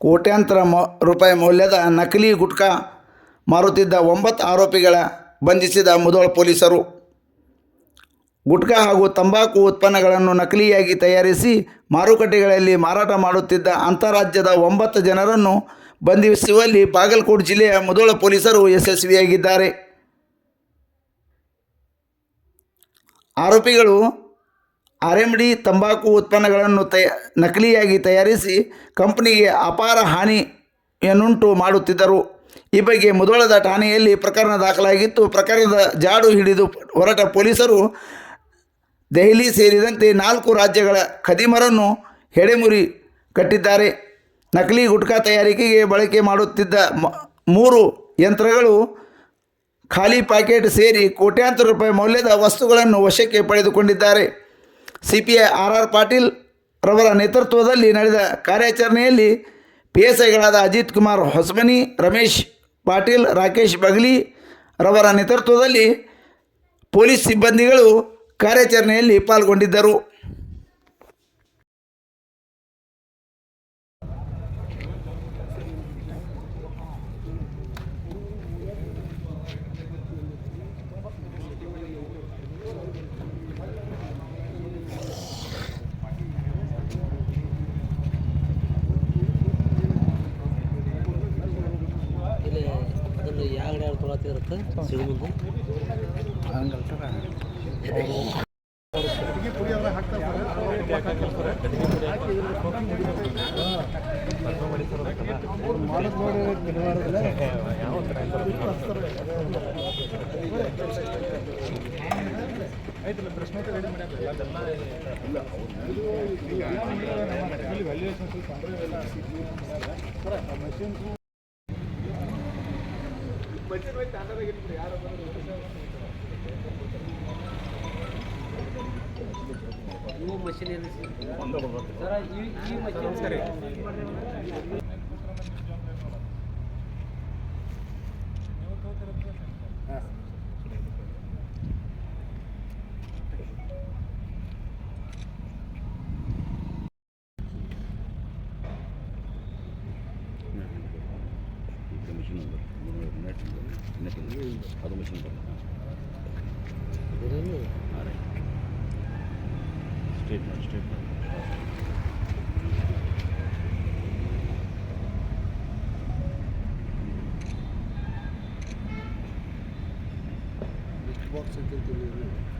ಕೋಟ್ಯಾಂತರ ಮೌ, ರೂಪಾಯಿ ಮೌಲ್ಯದ ನಕಲಿ ಗುಟ್ಕಾ ಮಾರುತ್ತಿದ್ದ ಒಂಬತ್ತು ಆರೋಪಿಗಳ ಬಂಧಿಸಿದ ಮುಧೋಳ ಪೊಲೀಸರು. ಗುಟ್ಕಾ ಹಾಗೂ ತಂಬಾಕು ಉತ್ಪನ್ನಗಳನ್ನು ನಕಲಿಯಾಗಿ ತಯಾರಿಸಿ ಮಾರುಕಟ್ಟೆಗಳಲ್ಲಿ ಮಾರಾಟ ಮಾಡುತ್ತಿದ್ದ ಅಂತಾರಾಜ್ಯದ ಒಂಬತ್ತು ಜನರನ್ನು ಬಂಧಿಸುವಲ್ಲಿ ಬಾಗಲಕೋಟೆ ಜಿಲ್ಲೆಯ ಮುಧೋಳ ಪೊಲೀಸರು ಯಶಸ್ವಿಯಾಗಿದ್ದಾರೆ. ಆರೋಪಿಗಳು ಆರ್ ಎಂ ಡಿ ತಂಬಾಕು ಉತ್ಪನ್ನಗಳನ್ನು ತಯ, ನಕಲಿಯಾಗಿ ತಯಾರಿಸಿ ಕಂಪನಿಗೆ ಅಪಾರ ಹಾನಿಯನ್ನುಂಟು ಮಾಡುತ್ತಿದ್ದರು. ಈ ಬಗ್ಗೆ ಮುದೋಳದ ಠಾಣೆಯಲ್ಲಿ ಪ್ರಕರಣ ದಾಖಲಾಗಿತ್ತು. ಪ್ರಕರಣದ ಜಾಡು ಹಿಡಿದು ಹೊರಟ ಪೊಲೀಸರು ದೆಹಲಿ ಸೇರಿದಂತೆ ನಾಲ್ಕು ರಾಜ್ಯಗಳ ಖದೀಮರನ್ನು ಹೆಡೆಮುರಿ ಕಟ್ಟಿದ್ದಾರೆ. ನಕಲಿ ಗುಟ್ಕಾ ತಯಾರಿಕೆಗೆ ಬಳಕೆ ಮಾಡುತ್ತಿದ್ದ ಮೂರು ಯಂತ್ರಗಳು ಖಾಲಿ ಪ್ಯಾಕೆಟ್ ಸೇರಿ ಕೋಟ್ಯಾಂತರ ರೂಪಾಯಿ ಮೌಲ್ಯದ ವಸ್ತುಗಳನ್ನು ವಶಕ್ಕೆ ಪಡೆದುಕೊಂಡಿದ್ದಾರೆ. C P I R R Patil ರವರ ನೇತೃತ್ವದಲ್ಲಿ ನಡೆದ ಕಾರ್ಯಾಚರಣೆಯಲ್ಲಿ ಪಿ ಎಸ್ ಐಗಳಾದ ಅಜಿತ್ ಕುಮಾರ್ ಹೊಸಮನಿ, ರಮೇಶ್ ಪಾಟೀಲ್, ರಾಕೇಶ್ ಬಗ್ಲಿ ರವರ ನೇತೃತ್ವದಲ್ಲಿ ಪೊಲೀಸ್ ಸಿಬ್ಬಂದಿಗಳು ಕಾರ್ಯಾಚರಣೆಯಲ್ಲಿ ಪಾಲ್ಗೊಂಡಿದ್ದರು. ಅದನ್ನು ಯಾವ ಗಾಡಿ ತೊಗೊಳತ್ತಿರುತ್ತೆ ಸಿಡಿಮುಂದು ಇವು ಮಷಿನ್ ಏನು ಸರ್ ಈ ಈ ಮಷಿನ್ ಸರಿ மெஷின் நம்பர் நேற்று இன்னைக்கு அது மெஷின் நம்பர் ஆ ரைட் ஸ்டேட்மெண்ட் ஸ்டேட்மெண்ட் பாக்ஸ் எடுத்து